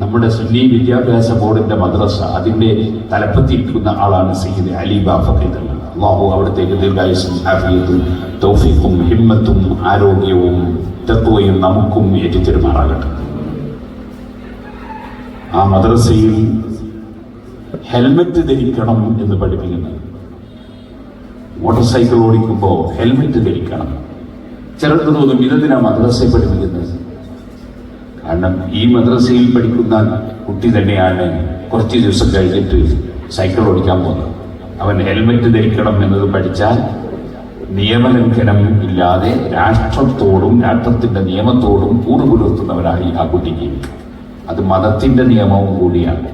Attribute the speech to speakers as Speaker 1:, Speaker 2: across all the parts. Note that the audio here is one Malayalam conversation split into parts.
Speaker 1: നമ്മുടെ സുന്നി വിദ്യാഭ്യാസ ബോർഡിന്റെ മദ്രസ അതിന്റെ തലപ്പത്തിരിക്കുന്ന ആളാണ് സയ്യിദ് അലി തങ്ങൾ അള്ളാഹു അവിടത്തേക്ക് ദീർഘായുസും ഹാഫിയത്തും തൗഫീഖും ഹിമ്മത്തും ആരോഗ്യവും തത്വയും നമുക്കും ഏറ്റുതരുമാറാകട്ടെ. ആ മദ്രസയിൽ ഹെൽമെറ്റ് ധരിക്കണം എന്ന് പഠിപ്പിക്കുന്നത്. മോട്ടോർ സൈക്കിൾ ഓടിക്കുമ്പോൾ ഹെൽമെറ്റ് ധരിക്കണം. ചിലർക്ക് തോന്നും ഇതെന്തിനാ മദ്രസയിൽ പഠിപ്പിക്കുന്നത്? കാരണം ഈ മദ്രസയിൽ പഠിക്കുന്ന കുട്ടി തന്നെയാണ് കുറച്ച് ദിവസം കഴിഞ്ഞിട്ട് സൈക്കിൾ ഓടിക്കാൻ പോകുന്നത്. അവൻ ഹെൽമെറ്റ് ധരിക്കണം എന്നത് പഠിച്ചാൽ നിയമലംഘനം ഇല്ലാതെ രാഷ്ട്രത്തോടും രാഷ്ട്രത്തിന്റെ നിയമത്തോടും കൂറുപുലർത്തുന്നവരായി ആ കുട്ടിക്ക് അത് മതത്തിന്റെ നിയമവും കൂടിയാണ്.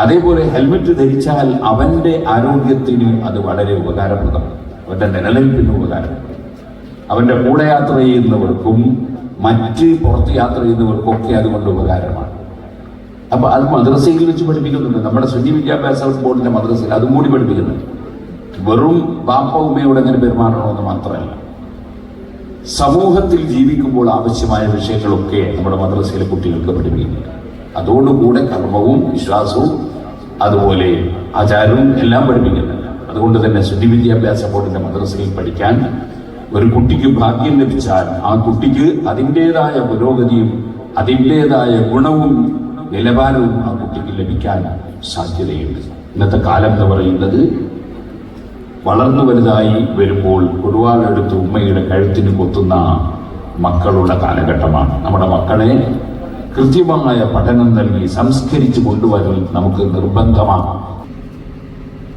Speaker 1: അതേപോലെ ഹെൽമെറ്റ് ധരിച്ചാൽ അവന്റെ ആരോഗ്യത്തിന് അത് വളരെ ഉപകാരപ്രദമാണ്. അവന്റെ നിലനിൽപ്പിന് ഉപകാരം അവന്റെ കൂടെ യാത്ര ചെയ്യുന്നവർക്കും മറ്റ് പുറത്ത് യാത്ര ചെയ്യുന്നവർക്കൊക്കെ അതുകൊണ്ട് ഉപകാരമാണ്. അപ്പൊ അത് മദ്രസയിൽ വെച്ച് പഠിപ്പിക്കുന്നുണ്ട്. നമ്മുടെ സുന്നി വിദ്യാഭ്യാസ ബോർഡിന്റെ മദ്രസയിൽ അതും കൂടി പഠിപ്പിക്കുന്നുണ്ട്. വെറും ബാപ്പ ഉമ്മയോട് എങ്ങനെ പെരുമാറണമെന്ന് മാത്രമല്ല സമൂഹത്തിൽ ജീവിക്കുമ്പോൾ ആവശ്യമായ വിഷയങ്ങളൊക്കെ നമ്മുടെ മദ്രസയിലെ കുട്ടികൾക്ക് പഠിപ്പിക്കുന്നുണ്ട്. അതോടുകൂടെ കർമ്മവും വിശ്വാസവും അതുപോലെ ആചാരവും എല്ലാം പഠിപ്പിക്കുന്നുണ്ട്. അതുകൊണ്ട് തന്നെ ശുദ്ധി വിദ്യാഭ്യാസ ബോർഡിന്റെ മദ്രസയിൽ പഠിക്കാൻ ഒരു കുട്ടിക്ക് ഭാഗ്യം ലഭിച്ചാൽ ആ കുട്ടിക്ക് അതിന്റെതായ പുരോഗതിയും അതിന്റെതായ ഗുണവും നിലവാരവും ആ കുട്ടിക്ക് ലഭിക്കാൻ സാധ്യതയുണ്ട്. ഇന്നത്തെ കാലം എന്ന് പറയുന്നത് വളർന്നു വലുതായി വരുമ്പോൾ കുറുവാളെടുത്ത് ഉമ്മയുടെ കഴുത്തിന് കൊത്തുന്ന മക്കളുള്ള കാലഘട്ടമാണ്. നമ്മുടെ മക്കളെ കൃത്യമായ പഠനം നൽകി സംസ്കരിച്ച് കൊണ്ടുവരൽ നമുക്ക് നിർബന്ധമാണ്.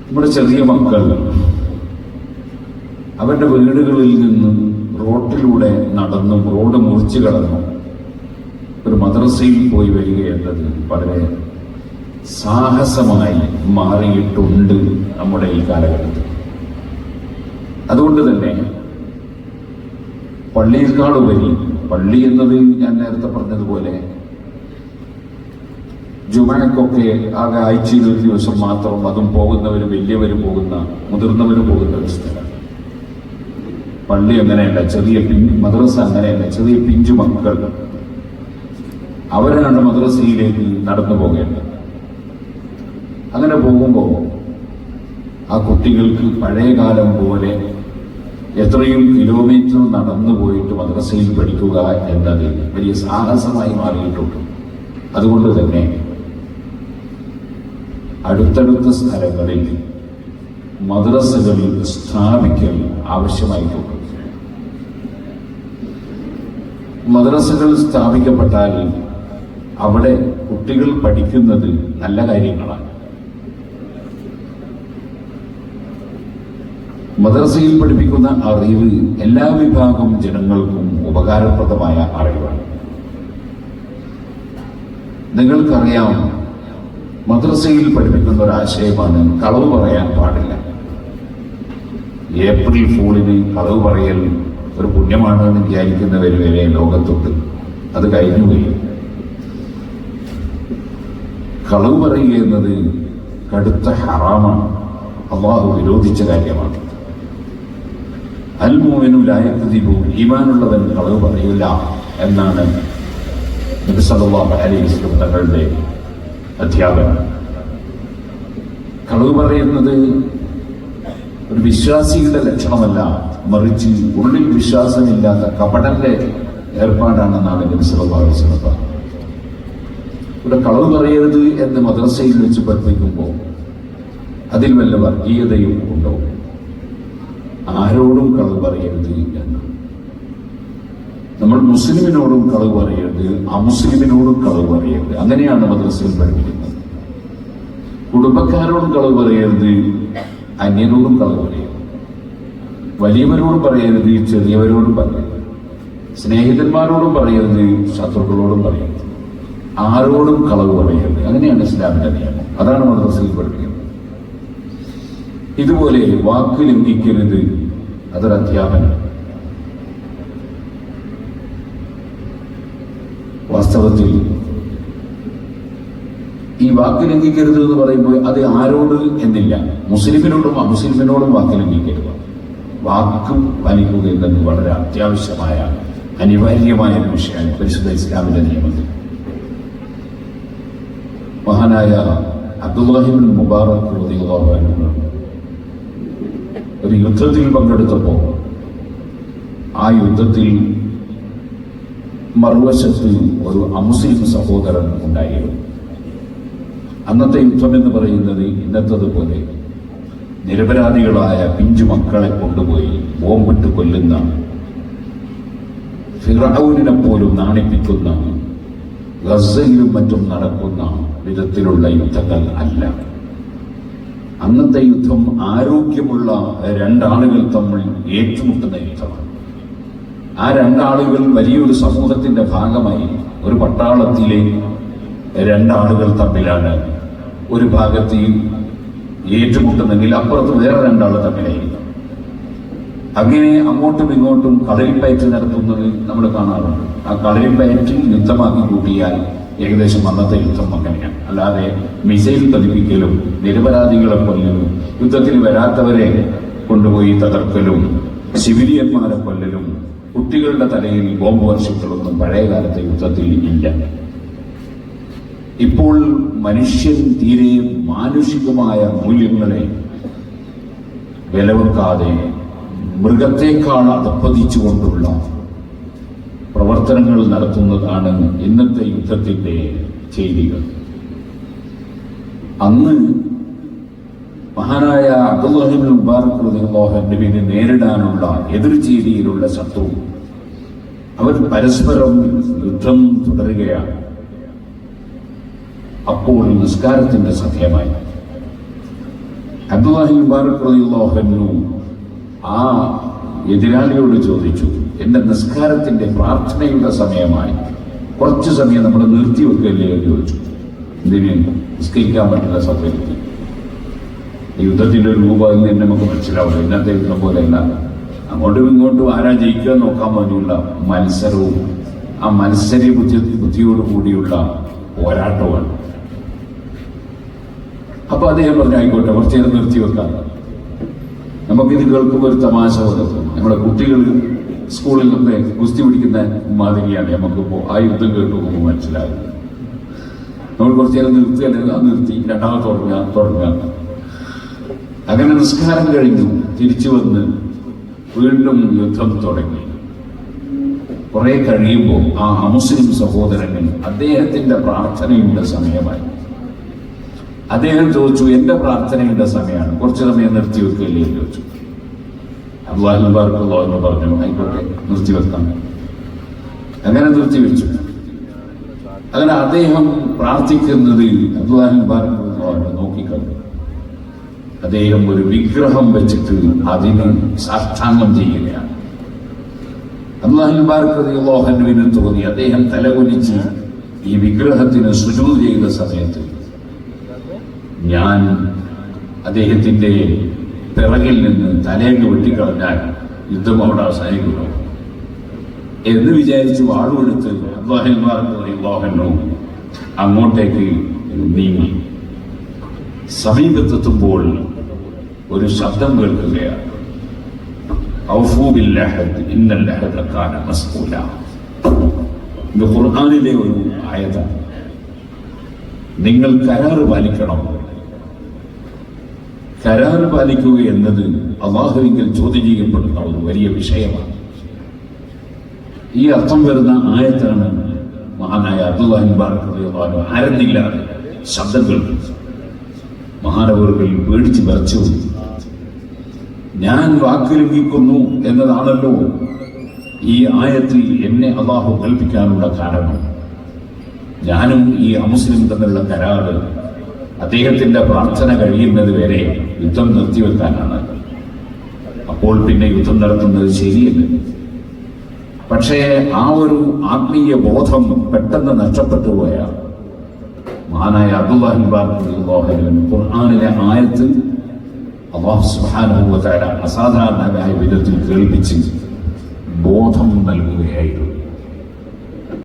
Speaker 1: നമ്മുടെ ചെറിയ മക്കൾ അവരുടെ വീടുകളിൽ നിന്നും റോട്ടിലൂടെ നടന്നും റോഡ് മുറിച്ചു കടന്നും. ഒരു മദ്രസയിൽ പോയി വരിക എന്നത് വളരെ സാഹസമായി മാറിയിട്ടുണ്ട് നമ്മുടെ ഈ കാലഘട്ടത്തിൽ. അതുകൊണ്ട് തന്നെ പള്ളിയേക്കാളുപരി പള്ളി എന്നത് ഞാൻ നേരത്തെ പറഞ്ഞതുപോലെ ജുമാക്കൊക്കെ ആകെ ആഴ്ചയിൽ ഒരു ദിവസം മാത്രം അതും പോകുന്നവരും വലിയവരും പോകുന്ന മുതിർന്നവരും പോകുന്ന ഒരു സ്ഥലം. പള്ളി അങ്ങനെയല്ല ചെറിയ പിൻ മദ്രസ അങ്ങനെയല്ല ചെറിയ പിഞ്ചു മക്കൾ. അവരാണ് മദ്രസയിലേക്ക് നടന്നു പോകേണ്ടത്. അങ്ങനെ പോകുമ്പോൾ ആ കുട്ടികൾക്ക് പഴയ കാലം പോലെ എത്രയും കിലോമീറ്റർ നടന്നു പോയിട്ട് മദ്രസയിൽ പഠിക്കുക എന്നത് വലിയ സാഹസമായി മാറിയിട്ടുണ്ട്. അതുകൊണ്ട് തന്നെ അടുത്തടുത്ത സ്ഥലങ്ങളിൽ മദ്രസകളിൽ സ്ഥാപിക്കൽ ആവശ്യമായിട്ടുണ്ട്. മദ്രസകൾ സ്ഥാപിക്കപ്പെട്ടാൽ അവിടെ കുട്ടികൾ പഠിക്കുന്നത് നല്ല കാര്യങ്ങളാണ്. മദ്രസയിൽ പഠിപ്പിക്കുന്ന അറിവ് എല്ലാ വിഭാഗം ജനങ്ങൾക്കും ഉപകാരപ്രദമായ അറിവാണ്. നിങ്ങൾക്കറിയാം മദ്രസയിൽ പഠിപ്പിക്കുന്ന ഒരു ആശയമാണ് കളവ് പറയാൻ പാടില്ല. ഏപ്രിൽ ഫൂളിന് കളവ് പറയൽ ഒരു പുണ്യമാണ് എന്ന് വിചാരിക്കുന്നവർ വരെ ലോകത്തുണ്ട് അത് കഴിഞ്ഞു കഴിയും കളവ് പറയുക എന്നത് കടുത്ത ഹറാമാണ്. അള്ളാഹു വിരോധിച്ച കാര്യമാണ്. അൽമോമിനു ലായക്കുതിബു ഈമാനുള്ളവൻ കളവ് പറയില്ല എന്നാണ് തങ്ങളുടെ അധ്യാപനം കളവ് പറയുന്നത് ഒരു വിശ്വാസിയുടെ ലക്ഷണമല്ല മറിച്ച് ഉള്ളിൽ വിശ്വാസമില്ലാത്ത കപടന്റെ ഏർപ്പാടാണെന്നാണ് നബി സല്ലല്ലാഹു അലൈഹി വസല്ലം പറഞ്ഞത് ഇവിടെ കളവ് പറയരുത് എന്ന് മദ്രസയിൽ വെച്ച് പഠിപ്പിക്കുമ്പോൾ അതിൽ വല്ല വർഗീയതയും ഉണ്ടോ? ആരോടും കളവ് പറയരുത് എന്ന്. നമ്മൾ മുസ്ലിമിനോടും കളവ് പറയരുത് അമുസ്ലിമിനോടും കളവ് പറയരുത്. അങ്ങനെയാണ് മദ്രസയിൽ പഠിപ്പിക്കുന്നത്. കുടുംബക്കാരോടും കളവ് പറയരുത് അന്യനോടും കളവ് പറയരുത്. വലിയവരോടും പറയരുത് ചെറിയവരോടും പറയരുത്. സ്നേഹിതന്മാരോടും പറയരുത് ശത്രുക്കളോടും പറയരുത്. ആരോടും കളവ് പറയരുത്. അങ്ങനെയാണ് ഇസ്ലാമിന്റെ നിയമം. അതാണ് മദ്രസയിൽ പഠിപ്പിക്കുന്നത്. ഇതുപോലെ വാക്ക് ലംഘിക്കരുത്. അതൊരു അധ്യാപനം. വാസ്തവത്തിൽ ഈ വാക്ക് ലംഘിക്കരുത് എന്ന് പറയുമ്പോൾ അത് ആരോട് എന്നില്ല. മുസ്ലിമിനോടും അമുസ്ലിമിനോടും വാക്ക് ലംഘിക്കരുത്. വാക്കും പാലിക്കുക എന്നത് വളരെ അത്യാവശ്യമായ അനിവാര്യമായ ഒരു വിഷയമാണ് പരിശുദ്ധ ഇസ്ലാമിന്റെ നിയമത്തിൽ മഹാനായ അബ്ദുല്ലാഹിബിൻ മുബാറക് ഒരു യുദ്ധത്തിൽ പങ്കെടുത്തപ്പോൾ ആ യുദ്ധത്തിൽ മറുവശത്ത് ഒരു അമുസ്ലിം സഹോദരൻ ഉണ്ടായിരുന്നു. അന്നത്തെ യുദ്ധം എന്ന് പറയുന്നത് ഇന്നത്തതുപോലെ നിരപരാധികളായ പിഞ്ചു മക്കളെ കൊണ്ടുപോയി ബോംബിട്ട് കൊല്ലുന്ന ഫിറൌനിനെ പോലും നാണിപ്പിക്കുന്ന ഗസയിലും മറ്റും നടക്കുന്ന വിധത്തിലുള്ള യുദ്ധങ്ങൾ അല്ല. അന്നത്തെ യുദ്ധം ആരോഗ്യമുള്ള രണ്ടാളുകൾ തമ്മിൽ ഏറ്റുമുട്ടുന്ന യുദ്ധമാണ്. ആ രണ്ടാളുകൾ വലിയൊരു സമൂഹത്തിന്റെ ഭാഗമായി ഒരു പട്ടാളത്തിലെ രണ്ടാളുകൾ തമ്മിലാണ് ഒരു ഭാഗത്ത് ഈ ഏറ്റുമുട്ടുന്നെങ്കിൽ അപ്പുറത്ത് വേറെ രണ്ടാൾ തമ്മിലായിരിക്കും. അങ്ങനെ അങ്ങോട്ടും ഇങ്ങോട്ടും കളരിപ്പയറ്റ് നടത്തുന്നത് നമ്മൾ കാണാറുണ്ട്. ആ കളരിപ്പയറ്റിൽ യുദ്ധമാക്കി കൂട്ടിയാൽ ഏകദേശം അന്നത്തെ യുദ്ധം അങ്ങനെയാണ്. അല്ലാതെ മിസൈൽ പതിപ്പിക്കലും നിരപരാധികളെ കൊല്ലലും യുദ്ധത്തിൽ വരാത്തവരെ കൊണ്ടുപോയി തകർക്കലും സിവിലിയന്മാരെ കൊല്ലലും കുട്ടികളുടെ തലയിൽ ബോംബ് വർഷിക്കലൊന്നും പഴയ കാലത്തെ യുദ്ധത്തിൽ ഇല്ല. ഇപ്പോൾ മനുഷ്യൻ തീരെ മാനുഷികമായ മൂല്യങ്ങളെ വിലവെക്കാതെ മൃഗത്തെക്കാൾ അപ്പതിച്ചുകൊണ്ടുള്ള പ്രവർത്തനങ്ങൾ നടത്തുന്നതാണ് ഇന്നത്തെ യുദ്ധത്തിന്റെ ചെയ്തികൾ. അന്ന് മഹാനായ അബ്ദുല്ലാഹിബിൻ മുബാറക് നബിയെ നേരിടാനുള്ള എതിർചേരിയിലുള്ള ശത്രു. അവർ പരസ്പരം യുദ്ധം തുടരുകയാണ്. അപ്പോൾ നിസ്കാരത്തിന്റെ സമയമായി അബ്ദുല്ലാഹി മുബാറക് റളിയല്ലാഹു ആ എതിരാളിയോട് ചോദിച്ചു എന്റെ നിസ്കാരത്തിന്റെ പ്രാർത്ഥനയുടെ സമയമായി കുറച്ച് സമയം നമ്മൾ നിർത്തി വെക്കുകയല്ലേ? എന്ന് ചോദിച്ചു. എന്തിന്? നിസ്കരിക്കാൻ പറ്റുന്ന സമയത്ത് യുദ്ധത്തിന്റെ ഒരു രൂപം എന്ന് തന്നെ നമുക്ക് മനസ്സിലാവും ഇന്നത്തെ യുദ്ധം പോലെയല്ല അങ്ങോട്ടും ഇങ്ങോട്ടും ആരാ ജയിക്കുക നോക്കാൻ വേണ്ടിയുള്ള മത്സരവും ആ മത്സര ബുദ്ധി ബുദ്ധിയോട് കൂടിയുള്ള പോരാട്ടമാണ് അപ്പൊ അദ്ദേഹം പറഞ്ഞു ആയിക്കോട്ടെ കുറച്ച് നേരം നിർത്തി വെക്കാം. നമുക്കിത് കേൾക്കുമ്പോൾ ഒരു തമാശ പോലെ നമ്മുടെ കുട്ടികൾ സ്കൂളിൽ നിന്ന് ഗുസ്തി പിടിക്കുന്ന മാതിരിയാണ് നമുക്കിപ്പോ ആ യുദ്ധം കേൾക്കുമ്പോൾ മനസ്സിലാകുന്നത്. നമ്മൾ കുറച്ച് നേരം നിർത്തി അല്ലെങ്കിൽ നിർത്തി രണ്ടാമത് തുടങ്ങുക തുടങ്ങുക അങ്ങനെ നിസ്കാരം കഴിഞ്ഞു തിരിച്ചു വന്ന് വീണ്ടും യുദ്ധം തുടങ്ങി. കുറെ കഴിയുമ്പോൾ ആ അമുസ്ലിം സഹോദരങ്ങൾ അദ്ദേഹത്തിന്റെ പ്രാർത്ഥനയുടെ സമയമായി. അദ്ദേഹം ചോദിച്ചു എന്റെ പ്രാർത്ഥനയുടെ സമയമാണ്. കുറച്ചു സമയം നിർത്തി വെക്കുകയില്ലേ? ചോദിച്ചു. അബ്ദുല്ലാഹിബാർക്കുള്ളോ എന്ന് പറഞ്ഞു. ആയിക്കോട്ടെ നിർത്തി വെക്കാം. അങ്ങനെ നിർത്തി വെച്ചു. അങ്ങനെ അദ്ദേഹം പ്രാർത്ഥിക്കുന്നത് അബ്ദുല്ലാഹിബാർക്കുള്ളോ നോക്കിക്കണ്ടു. അദ്ദേഹം ഒരു വിഗ്രഹം വെച്ചിട്ട് അതിന് സാഷ്ടാംഗം ചെയ്യുകയാണ്. അള്ളാഹുബാർക്കറിയോഹനുവിന് തോന്നി. അദ്ദേഹം തലകുനിച്ച് ഈ വിഗ്രഹത്തിന് സുജൂ ചെയ്ത സമയത്ത് ഞാൻ അദ്ദേഹത്തിന്റെ പിറകിൽ നിന്ന് തലേന്ന് വെട്ടിക്കളഞ്ഞാൽ യുദ്ധം അവിടെ അവസാനിക്കുന്നു എന്ന് വിചാരിച്ച് വാളുമെടുത്ത് അള്ളാഹുബാർക്കറിയോഹനു അങ്ങോട്ടേക്ക് നീങ്ങി. സമീപത്തെത്തുമ്പോൾ ഒരു ശബ്ദം കേൾക്കുകയാണ്. ഖുർആനിലെ ഒരു ആയതാണ്. നിങ്ങൾ കരാറ് പാലിക്കണം. കരാറ് പാലിക്കുക എന്നത് അള്ളാഹുവിങ്കിൽ ചോദ്യം ചെയ്യപ്പെടുന്ന ഒരു വലിയ വിഷയമാണ്. ഈ അർത്ഥം വരുന്ന ആയത്താണ് മഹാനായ അബ്ദുല്ലാഹിൻ ബാർക്ക് ആരെന്നില്ലാതെ ശബ്ദങ്ങൾ മഹാനവറുകൾ പേടിച്ച് വരച്ചു ഞാൻ വാക്ക് ലംഘിക്കുന്നു എന്നതാണല്ലോ ഈ ആയത്തിൽ എന്നെ അള്ളാഹു കൽപ്പിക്കാനുള്ള കാരണം. ഞാനും ഈ അമുസ്ലിം തമ്മിലുള്ള കരാറ് അദ്ദേഹത്തിന്റെ പ്രാർത്ഥന കഴിയുന്നത് വരെ യുദ്ധം നിർത്തിവെക്കാനാണ്. അപ്പോൾ പിന്നെ യുദ്ധം നടത്തുന്നത് ശരിയല്ല. പക്ഷേ ആ ഒരു ആത്മീയ ബോധം പെട്ടെന്ന് നഷ്ടപ്പെട്ടു പോയാൽ മഹാനായ അബ്ദുല്ലാഹിൻ ബാബുൻ ഖുർആാനിലെ ആയത്ത് അള്ളാഹു വ അസാധാരണമായ വിധത്തിൽ കേൾപ്പിച്ച് ബോധം നൽകുകയായിരുന്നു.